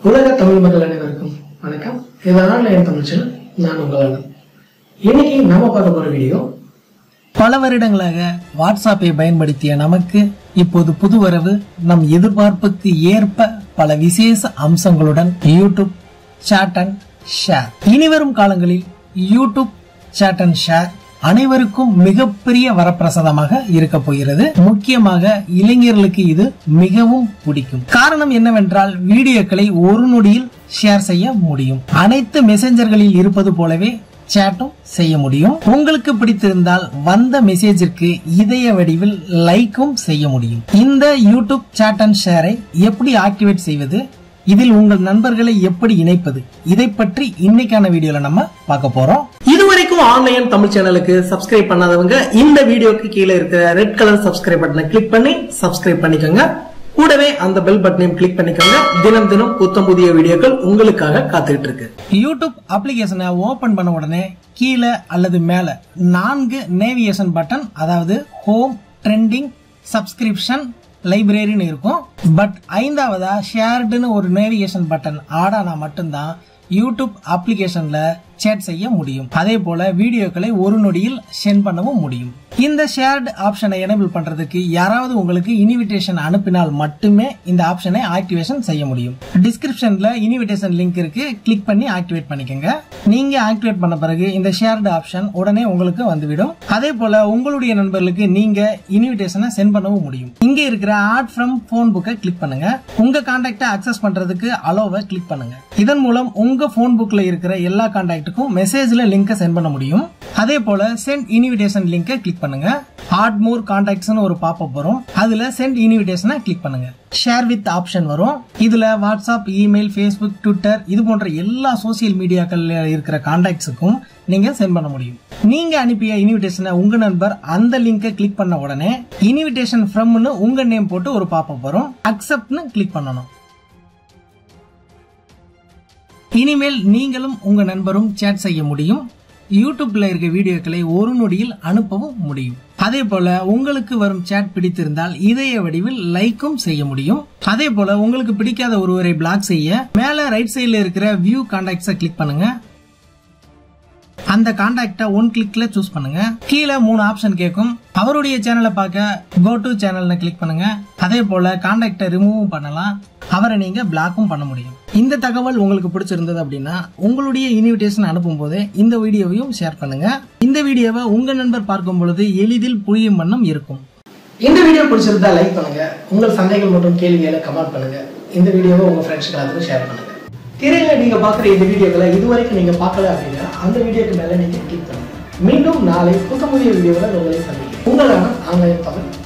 உலக தமிழ் மக்கள் அனைவருக்கும் வணக்கம். இதனால் என் தமிழ்ச்சல் நான் உங்கள் இன்னைக்கு நம்ம பார்க்க போற வீடியோ பல வருடங்களாக வாட்ஸ்அப்பை பயன்படுத்திய நமக்கு இப்போது புதுவரவு நம் எதிர்பார்ப்புக்கு ஏற்ப பல விசேஷ அம்சங்களுடன் யூடியூப் chat அண்ட் ஷேர் இனிவரும் காலங்களில் யூடியூப் chat அண்ட் ஷேர் அனைவருக்கும் மிகப்பெரிய வரப்பிரசாதமாக இருக்க போகிறது. முக்கியமாக இளைஞர்களுக்கு இது மிகவும் பிடிக்கும். காரணம் என்னவென்றால் வீடியோக்களை ஒரு நொடியில் ஷேர் செய்ய முடியும். அனைத்து மெசஞ்சர்களில் இருப்பது போலவே சேட்டும் செய்ய முடியும். உங்களுக்கு பிடித்திருந்தால் வந்த மெசேஜிற்கு இதய வடிவில் லைக்கும் செய்ய முடியும். இந்த யூடியூப் சேட் அண்ட் ஷேரை எப்படி ஆக்டிவேட் செய்வது? இதில் உங்கள் நண்பர்களை எப்படி இணைப்பது? இதை பற்றி இன்னைக்கான வீடியோல நம்ம பார்க்க போறோம். ஆன்லைன் தமிழ் சேனலுக்கு சப்ஸ்கிரைப் பண்ணாதவங்க இந்த வீடியோக்கு கீழே இருக்கிற ரெட் கலர் சப்ஸ்கிரைப் பட்டனை கிளிக் பண்ணி சப்ஸ்கிரைப் பண்ணிக்கோங்க. கூடவே அந்த பெல் பட்டனையும் கிளிக் பண்ணிக்கோங்க. தினம் தினம் புத்தம் புதிய வீடியோக்கள் உங்களுக்காக காத்துக்கிட்டு இருக்கு. யூடியூப் அப்ளிகேஷனை ஓபன் பண்ண உடனே கீழே அல்லது மேல நான்கு நேவிகேஷன் பட்டன் அதாவது ஹோம் ட்ரெண்டிங் சப்ஸ்கிரிப்ஷன் லைப்ரரின்னு இருக்கும். பட் ஐந்தாவதா ஷேர்டுன்னு ஒரு நேவிகேஷன் பட்டன் ஆடானா மட்டும்தான் யூடியூப் அப்ளிகேஷன்ல சேட் செய்ய முடியும். அதே போல வீடியோக்களை ஒரு நொடியில் சென்ட் பண்ணவும் முடியும். இந்த ஷேர்டு ஆப்ஷனை எனேபிள் பண்றதுக்கு யாராவது உங்களுக்கு இன்விடேஷன் அனுப்பினால் மட்டுமே இந்த ஆப்ஷனை ஆக்டிவேஷன் செய்ய முடியும். டிஸ்கிரிப்ஷன்ல இன்விடேஷன் லிங்க் இருக்கு. கிளிக் பண்ணி ஆக்டிவேட் பண்ணிக்கோங்க. நீங்க ஆக்டிவேட் பண்ண பிறகு இந்த ஷேர்டு ஆப்ஷன் உடனே உங்களுக்கு வந்துவிடும். அதே போல உங்களுடைய நண்பர்களுக்கு நீங்க இன்விடேஷனை சென்ட் பண்ணவும் முடியும். இங்க இருக்கிற ஆட் ஃப்ரம் போன் புக்கை கிளிக் பண்ணுங்க. உங்க கான்டாக்டை அக்சஸ் பண்றதுக்கு அலோவை கிளிக் பண்ணுங்க. இதன் மூலம் உங்க போன் புக்ல இருக்கிற எல்லா கான்டாக்டுக்கும் மெசேஜ்ல லிங்கை சென்ட் பண்ண முடியும். அதே போல சென்ட் இன்விடேஷன் லிங்கை கிளிக் பண்ணுங்க. ஆட் மோர் கான்டாக்ட்ஸ்னு ஒரு பாப்பப் வரும். அதுல சென்ட் இன்விடேஷனை கிளிக் பண்ணுங்க. ஷேர் வித் ஆப்ஷன் வரும். இதுல வாட்ஸ்அப் இமெயில் ஃபேஸ்புக் ட்விட்டர் இது போன்ற எல்லா சோசியல் மீடியாக்கள்ல இருக்கிற கான்டாக்ட்ஸுக்கும் நீங்க சென்ட் பண்ண முடியும். நீங்க அனுப்பிய இன்விடேஷனை உங்க நண்பர் அந்த லிங்கை கிளிக் பண்ண உடனே இன்விடேஷன் ஃப்ரம்னு உங்க நேம் போட்டு ஒரு பாப்பப் வரும். அக்செப்ட்னு கிளிக் பண்ணணும். இனிமேல் நீங்களும் உங்க நண்பரும் சேட் செய்ய முடியும். யூடியூப்ல இருக்க வீடியோக்களை ஒரு நொடியில் அனுப்பவும் முடியும். அதே போல உங்களுக்கு வரும் சேட் பிடித்திருந்தால் இதய வடிவில் லைக்கும் செய்ய முடியும். அதே போல உங்களுக்கு பிடிக்காத ஒருவரை பிளாக் செய்ய மேல ரைட் சைட்ல இருக்கிற வியூ கான்டாக்ட்ஸை கிளிக் பண்ணுங்க. அந்த கான்டாக்டை ஒன் கிளிக்ல சூஸ் பண்ணுங்க. கீழே மூணு ஆப்ஷன் கேட்கும் அவருடைய சேனலை பார்க்க கோ டு சேனல்னு கிளிக் பண்ணுங்க. அதே போல கான்டாக்டை ரிமூவும் பண்ணலாம். அவரை நீங்க பிளாக்கும் பண்ண முடியும். இந்த தகவல் உங்களுக்கு பிடிச்சிருந்தது அப்படின்னா உங்களுடைய இன்விடேஷன் அனுப்பும் போது இந்த வீடியோவையும் ஷேர் பண்ணுங்க. இந்த வீடியோவை உங்க நண்பர் பார்க்கும் பொழுது எளிதில் புரியும் வண்ணம் இருக்கும். இந்த வீடியோ பிடிச்சிருந்தா லைக் பண்ணுங்க. உங்கள் சந்தேகங்கள் மற்றும் கேள்விகளை கமெண்ட் பண்ணுங்க. இந்த வீடியோவை உங்க ஃப்ரெண்ட்ஸ்க்கு எல்லாத்துக்கும் ஷேர் பண்ணுங்க. திரையில நீங்க பாக்குற இந்த வீடியோக்களை இதுவரைக்கும் நீங்க பார்க்கல அப்படின்னா அந்த வீடியோக்கு மேல நீங்க கிளிக் பண்ணுங்க. மீண்டும் நாளை புத்த புதிய வீடியோவில் உங்களை சந்திக்கிறேன். உங்களான ஆன்லைன் தமிழ்